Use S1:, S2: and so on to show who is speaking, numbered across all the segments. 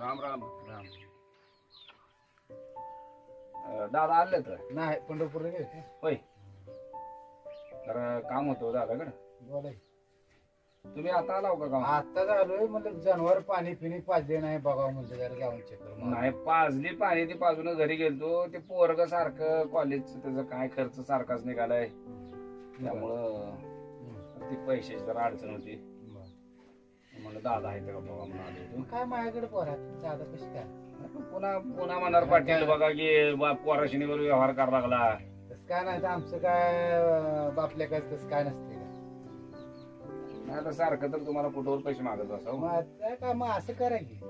S1: राम राम.
S2: राम.
S1: अं, दादा आले तर?
S2: नाही पंढरपूरला गेले.
S1: होय. तर काम होतं दादाकडे?
S2: बोलाय.
S1: तुम्ही आता आला हो का काम
S2: आता झालोय म्हणलं जनावर पाणी पिणी पाजले नाही बघावं म्हणजे जरा जाऊन चेक करून.
S1: नाही पाजली पाणी ती पाजून घरी गेलतो. ते पोरग सारखं कॉलेजचं त्याचा काय खर्च सारखाच निघालाय. त्यामुळं ती पैशाची जरा अडचण होती. म्हणलं दादा आहे का बाबा? म्हणून आलो होतो.
S2: काय माझ्याकडे पोरा जादा कशी काय?
S1: पुन्हा पुन्हा म्हणणार पाटील बघा की बा पोराशिनीवर व्यवहार करावा लागला.
S2: तसं काय नाही तर आमचं काय अं, बापल्या काय तसं काय नसते का?
S1: नाही सारखं तर तुम्हाला कुठवर पैसे मागत असावं?
S2: मग आता काय मग असं करा की.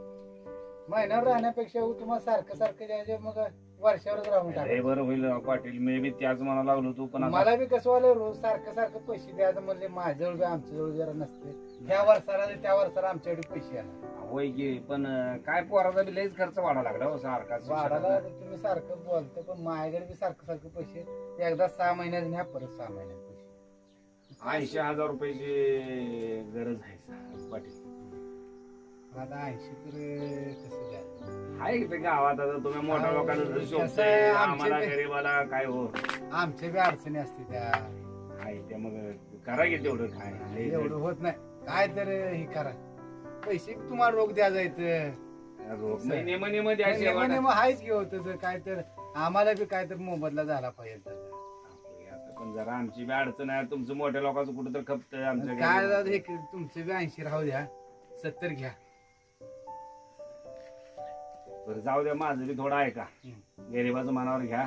S2: महिन्यावर राहण्यापेक्षा तुम्हाला सारखं सारखं द्यायचं मग वर्षावरच राहून टाका.
S1: बरं होईल पाटील. मी बी त्याच म्हणा लागलो तू पण आता-
S2: मला बी कसं वाटलं रोज सारखं सारखं पैसे द्यायचं म्हणजे माझ्याजवळ बी आमच्याजवळ जरा नसते. त्या वर्षाला आणि त्या वर्षाला आमच्याकडे पैसे येणार
S1: होय की पण अं, काय पोराचा बी लयच खर्च वाढा लागला हो सारखा
S2: वाढायला तुम्ही सारखं बोलता पण माझ्याकडे बी सारखं सारखं पैसे एकदा सहा महिन्यात न्या परत सहा महिन्यात पैसे.
S1: ऐंशी हजार रुपयाची गरज आहे पाटील.
S2: आता ऐंशी तर कसं द्यायचं
S1: आहे गावात आता तुम्ही मोठ्या लोकांना
S2: कसं
S1: शोधताय
S2: आहे, आमचे
S1: आम्हाला
S2: बी-
S1: गरीबाला काय हो?
S2: आमच्या बी अडचणी असते त्या.
S1: आहे ते मग करा की तेवढं काय? लय
S2: एवढं होत नाही. काय तर हे करा. पैसे बी तुम्हाला रोग द्या जायचं.
S1: रोग नाही, नेम नेम द्यायची आहे वाटा.
S2: मग हायच घेऊ तसं काय तर आम्हाला बी काय तर मोबदला झाला पाहिजे त्याचा.
S1: आता पण जरा आमची बी अडचण आहे. तुमचं मोठ्या लोकांचं कुठं तर खपत आमच्या
S2: काय
S1: घरी.
S2: हे तुमचे बी ऐंशी राहू द्या. सत्तर घ्या.
S1: बरं जाऊ द्या माझं बी थोडं आहे का गरीबाचं मनावर घ्या.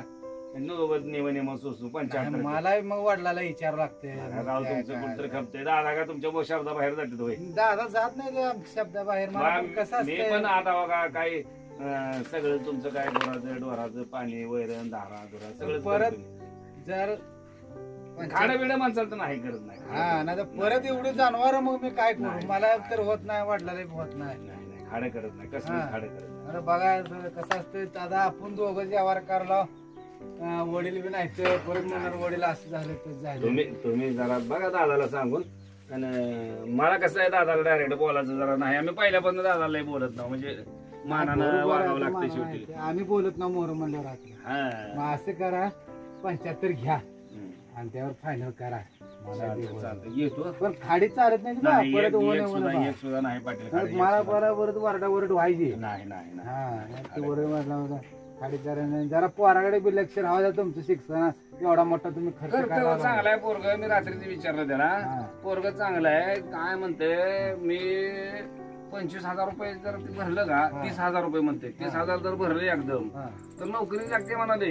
S1: नव्वद नेम नेम सोसू
S2: नाही,
S1: पंच्याहत्तर
S2: मला मग वडिलाला विचार लागते
S1: राव तुमचं दादा का तुमच्या शब्दा बाहेर जाते
S2: दादा जात नाही ते मला पण कसं
S1: मी पण आता बघा काही अं, सगळं तुमचं काय डोराचं डोराचं पाणी वैरण धारा धुरा सगळं
S2: परत जर
S1: खाणं बिडं माणसाला तर नाही करत नाही.
S2: हा नाही तर परत एवढे जनावर मग मी काय
S1: नाही.
S2: करू मला तर होत नाही वडिलाला होत नाही.
S1: नाही नाही. खाडं करत नाही
S2: हा.
S1: कसलं खाडं करत नाही.
S2: अरे बघा कसं असतं दादा आपण दोघं व्यवहार करला अं, वडील बी नाही तर परत म्हणणार वडील असं झालं झालं.
S1: तुम्ही तुम्ही जरा बघा दादाला सांगून. आणि मला कसं आहे दादाला डायरेक्ट बोलायचं जरा नाही. आम्ही पहिल्यापासून दादाला बोलत ना म्हणजे मानानं
S2: बरोबर आहे,
S1: वागावं
S2: आता
S1: लागतं
S2: मला
S1: शेवटी.
S2: माहिती आहे. आम्ही बोलत ना मोर म्हणल्यावर
S1: हा.
S2: मग असं करा पंच्याहत्तर घ्या.
S1: हम्म.
S2: आणि त्यावर फायनल करा. मला.
S1: येतो
S2: पण खाडी चालत नाही परत
S1: एक- एक
S2: ओढे
S1: सुद्धा
S2: बा.
S1: एक सुद्धा नाही पाटील खाली, एक
S2: मला
S1: सुद्धा.
S2: बरं परत वरडा वरड व्हायची
S1: नाही नाही नाही
S2: हा ते वरड वाढला होता खाडी चालत जरा पोराकडे बी लक्ष द्या तुमचं शिक्षण एवढा मोठा तुम्ही खर्च
S1: करतो,
S2: करा
S1: चांगला आहे पोरग मी रात्रीच विचारलं त्याला
S2: हा.
S1: पोरग चांगलं आहे काय म्हणते मी पंचवीस हजार रुपये जर ते भरलं का
S2: हा.
S1: तीस हजार रुपये म्हणते तीस. हजार जर भरले एकदम
S2: हा.
S1: तर नोकरी लागते म्हणाले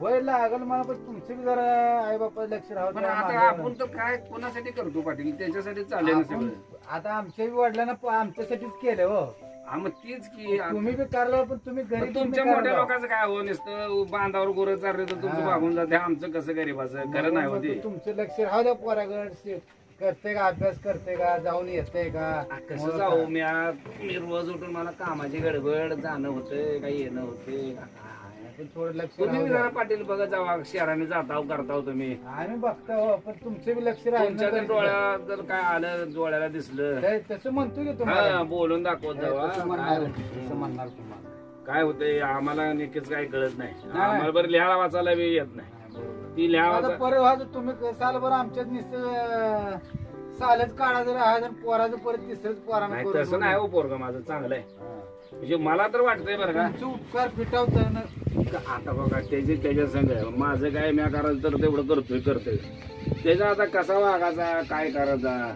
S2: होय लागल मला पण तुमचं बी जरा आई बापा लक्ष
S1: पण आता. आपण तर काय कोणासाठी करतो पाटील? त्याच्यासाठी चालेल ना
S2: आपण-
S1: सगळं.
S2: आता आमच्या बी वडिलांना प- आमच्यासाठीच केलं हो.
S1: हा मग तीच की
S2: तुम्ही बी करला पण तुम्ही
S1: पण
S2: घरी
S1: तुमच्या मोठ्या. लोकांचं काय हो नुसतं? बांधावर गोरं चालले तर तुमचं
S2: हा.
S1: भागून जाते आमचं कसं गरीबाचं? खरं नाही होते
S2: तुमचं लक्ष राहू द्या पोरागड शे- करते का? अभ्यास करते का? जाऊन येते का?
S1: कसं जाऊ? मी आ- मी रोज उठून मला कामाची गडबड जाणं होतं काही येणं होते
S2: पण थोडं लक्ष
S1: तुम्ही
S2: राहू
S1: बी
S2: द्या.
S1: जरा पाटील बघा जावा शहराने जाताव करताव तुम्ही
S2: आम्ही बघतो हो पण तुमचं बी लक्ष राहील
S1: तुमच्या
S2: ना
S1: जर. डोळ्यात जर काय आलं डोळ्याला दिसलं
S2: ते- तसं म्हणतो की
S1: हा
S2: तुम्हाला
S1: बोलून दाखवत
S2: हे
S1: जावा
S2: तसं म्हणणार
S1: काय-
S2: तसं म्हणणार तुम्हाला
S1: काय होतंय आम्हाला नक्कीच काय कळत नाही. आम्हाला बरं लिहायला वाचायला बी येत नाही
S2: हा.
S1: ती लिहा
S2: आता
S1: वाचा-
S2: परत व्हा तुम्ही साल बरं आमच्यात नुसतं सालच काढा जर आणि पोराचं परत तिसरंच पोरानं
S1: नाही
S2: करून
S1: तसं नाही हो पोरग माझं चांगलं आहे
S2: हा.
S1: म्हणजे मला तर वाटतंय बरं का
S2: तुमचं उपकार फिटावतं ना
S1: आता बघा त्याचे त्याच्या संग आहे. माझं काय मी करायचं तर तेवढं करतोय करतोय. त्याचा आता कसा वागायचा काय करायचा?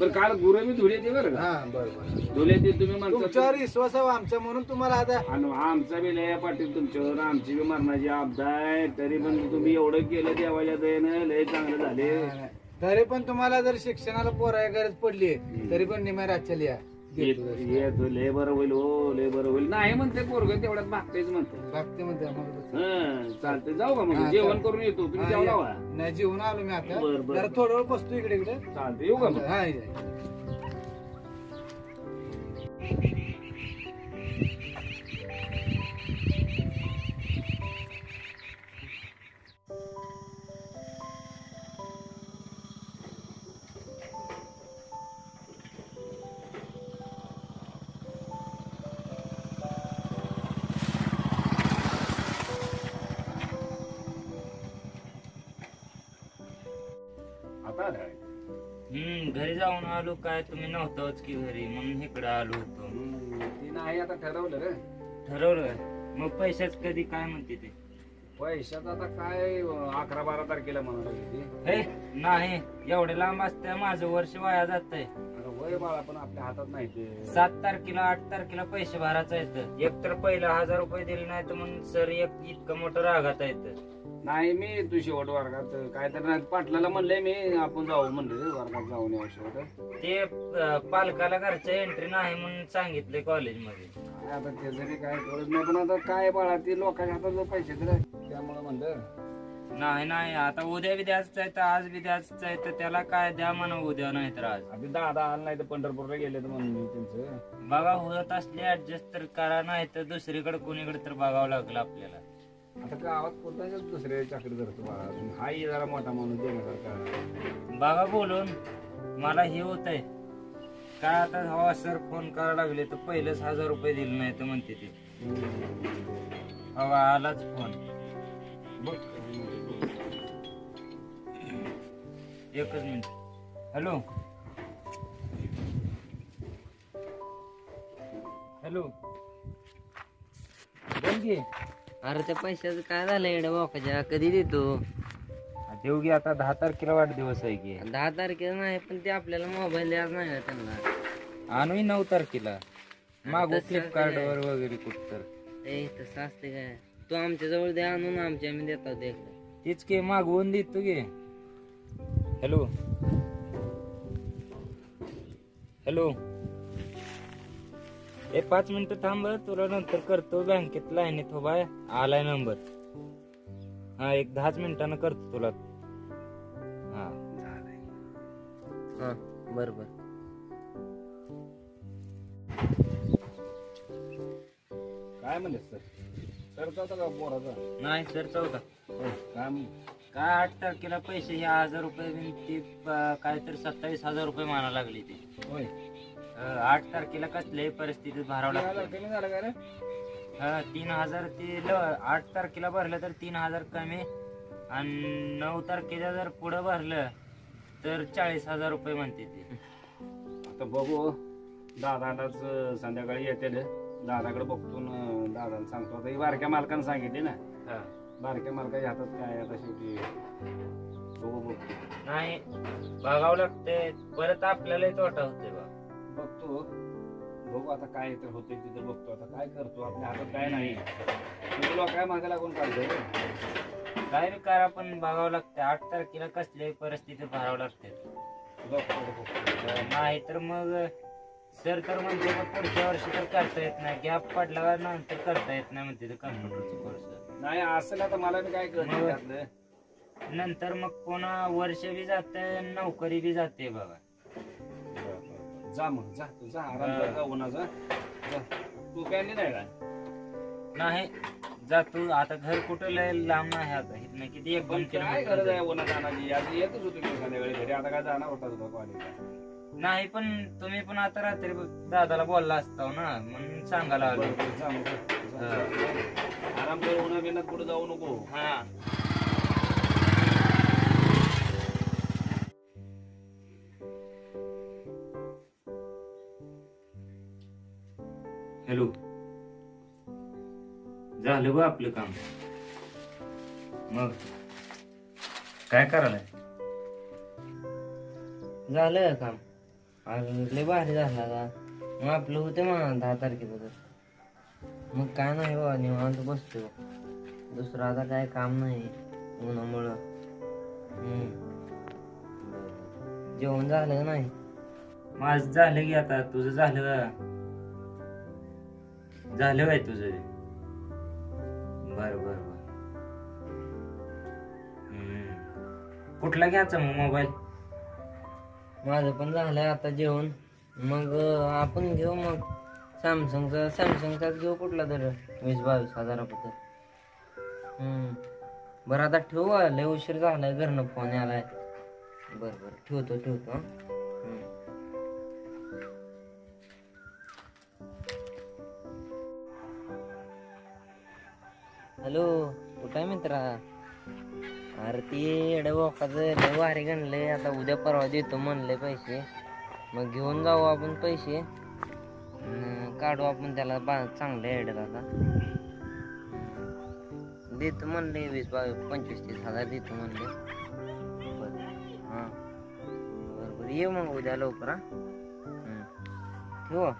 S1: पण काल गुरु मी धुले ते बरं का?
S2: हा बरोबर
S1: धुले ते तुम्ही म्हणता
S2: तुमच्यावर विश्वास आहे आमचा म्हणून तुम्हाला आता
S1: आणि आमचा बी लय पाटील तुमच्यावर आमची बी मरणाची आपदा आहे. तरी पण तुम्ही एवढं केलं देवाच्या दयेनं लय चांगलं झाले.
S2: तरी पण तुम्हाला जर शिक्षणाला पोराय गरज पडली तरी पण निम्या राज्याला या देतो तसं.
S1: येतो लय बरं होईल हो लय बरं होईल नाही म्हणते पोरग तेवढ्यात मागतेच म्हणते
S2: लागते म्हणते आम्हाला.
S1: चालतंय जाऊ का मग
S2: हा,
S1: जेवण
S2: चालतंय.
S1: करून येतो तुम्ही
S2: हा,
S1: जेवला
S2: या.
S1: का
S2: नाही जेवून आलो मी आता
S1: बरं, बरं,
S2: जरा
S1: बरं.
S2: थोडं वेळ बसतो इकडे इकडे
S1: चालतंय येऊ का मग
S2: हा या.
S3: जाऊन आलो काय? तुम्ही नव्हतोच की घरी म्हणून इकडे आलो होतो.
S1: हम्म, ती नाही आता ठरवलं रे.
S3: ठरवलं मग पैशाच कधी काय म्हणते ते?
S1: पैशात आता काय अकरा बारा तारखेला म्हणाला किती
S3: हे नाही एवढे लांब असतं माझं वर्ष वाया जातंय.
S1: अरे वय बाळा पण आपल्या हातात नाही ते.
S3: सात तारखेला आठ तारखेला पैसे भरायचं येतं एक तर पहिला हजार रुपये दिले नाही तर मग सर एक इतकं मोठं रागात येतं
S1: नाही मी तू शेवट वर्गात. काय तर नाही, पाटलाला म्हणलंय मी आपण जाऊ म्हणलं वर्गात जाऊन यावं शेवट.
S3: ते अं, पालकाला घरच्या एंट्री नाही म्हणून सांगितले कॉलेजमध्ये.
S1: आता ते जरी काय कळत नाही पण आता काय बाळा ते लोकांच्या हातात पैसे तर त्यामुळे म्हणलं.
S3: नाही नाही आता उद्या बी द्यायचं आहे तर आज बी द्यायचं आहे तर त्याला काय द्या म्हणा उद्या नाही तर आज.
S1: आधी दादा आला नाही तर पंढरपूरला गेले तर म्हणून मी त्यांचं.
S3: बघा होत असले ऍडजस्ट तर करा नाही तर दुसरीकडे कोणीकडे तर बघावं लागलं आपल्याला.
S1: आता गावात कुठं दुसऱ्या चाकरी करतो बाळा अजून हाही जरा मोठा माणूस देण्यासारखा.
S3: बघा बोलून मला हे होत आहे काय आता हवा सर फोन करायला लागले तर पहिलेच हजार रुपये दिले नाही तर म्हणते ते. हवा आलाच फोन. एकच मिनिट. हॅलो. हॅलो. बोल की.
S4: अरे त्या पैशाचं काय झालं एवढ्या बोकाच्या कधी देतो?
S3: देऊ की आता दहा तारखेला वाढदिवस आहे की.
S4: दहा तारखेला नाही पण ते आपल्याला मोबाईल द्यायला नाही ना त्यांना.
S3: आणू नऊ तारखेला. मागू
S4: तसं
S3: फ्लिपकार्ट? वर वगैरे कुठ तर.
S4: ए तसं असते काय? तू आमच्या जवळ द्या आणून आमच्या आम्ही देतात एकदा
S3: तीच की मागवून देतो गे हॅलो. हॅलो. ए पाच मिनिटं थांब तुला नंतर करतो बँकेत लाईनीत उभा आहे. आलाय नंबर. हा एक दहाच मिनिटानं करतो तुला. हा.
S4: हा बरोबर
S1: काय म्हणले सर?
S3: नाही सर चौदा
S1: काय
S3: काय आठ तारखेला पैसे हे हजार रुपये बिन ती प- काय तर सत्तावीस हजार रुपये माना लागली ती.
S1: होय.
S3: अं, आठ तारखेला कसल्याही परिस्थितीत भरावं लागतं?
S1: कमी झालं का रे?
S3: हा, तीन हजार ते ल- आठ तारखेला भरलं तर तीन हजार कमी आणि नऊ तारखेला जर पुढं भरलं तर चाळीस हजार रुपये म्हणते ते.
S1: आता बघू दादालाच संध्याकाळी येते रे. दादाकडे बघतो न दादाला सांगतो. आता ही बारक्या मालकानं सांगितली ना. बारक्या मालकाच्या हातात काय आता शेवटी बघू
S3: नाही बघावं लागतंय. परत आपल्यालाही तोटा होते बा.
S1: बघतो. बघू आता काय तर होते तिथं बघतो. आता काय करतो? आपल्या हातात काय नाही. तुम्ही लोक काय मागे लागून काढतो.
S3: काय बी करा पण बघावं लागतंय. आठ तारखेला कसल्याही परिस्थितीत भरावं लागते
S1: बघतो बघतो.
S3: नाही तर मग सर तर म्हणते मग पुढच्या वर्षी तर करता येत नाही. गॅप पडल्यावर नंतर करता येत नाही म्हणते कम्प्युटरचं कोर्स
S1: नाही असेल आता मला बी काय त्यातलं.
S3: नंतर मग पुन्हा वर्ष बी जाते नोकरी बी जाते बघा.
S1: जा मग जा. तू जा आराम कर. जा उन्हाचा जा. तू नाही का
S3: नाही जातो आता घर कुठं लय लांब नाही आता. इथनं किती एक
S1: पण
S3: दोन
S1: काय
S3: किलोमीटर
S1: आहे. उन्हा जाण्याची? आज येतच होतो मी संध्याकाळी घरी. आता काय जाणार होता तुझा कॉलेजला
S3: नाही पण तुम्ही पण आता रात्री दादाला बोलला असता हो ना म्हणून सांगायला आलो.
S1: आराम कर उन्हा बिनात कुठे जाऊ नको.
S3: हा. हॅलो. झालं बा आपलं काम. मग? काय करायलाय?
S4: झालं काम. अरे लय भारी झाला आता. मग आपलं होते म्हणा दहा तारखेला तर. मग काय नाही बाबा निवांत बसतो दुसरं आता काय काम नाही उन्हामुळं. जेवण झालं का नाही?
S3: माझ झालं की आता तुझं झालं का? झालं काय तुझं? बर बर बर. कुठला घ्यायचा मग मोबाईल?
S4: माझं पण झालंय आता जेवण. मग आपण घेऊ मग. सॅमसंगचा सॅमसंगचाच घेऊ कुठला तर? वीस बावीस हजारापर्यंत बरं आता ठेवू लय उशीर झालाय घरनं फोन आलाय बरं बरं. ठेवतो ठेवतो हॅलो कुठं आहे मित्रा? अरे ते एवढं बोकाचं लय भारी गणलंय. आता उद्या परवा देतो म्हणले पैसे. मग घेऊन जाऊ आपण पैसे. काढू आपण त्याला बा चांगलं एवढं आता देतो म्हणले वीस बावीस पंचवीस तीस हजार देतो म्हणले बरं. हां. बरं बरं. ये मग उद्या लवकर हां. ठेवू?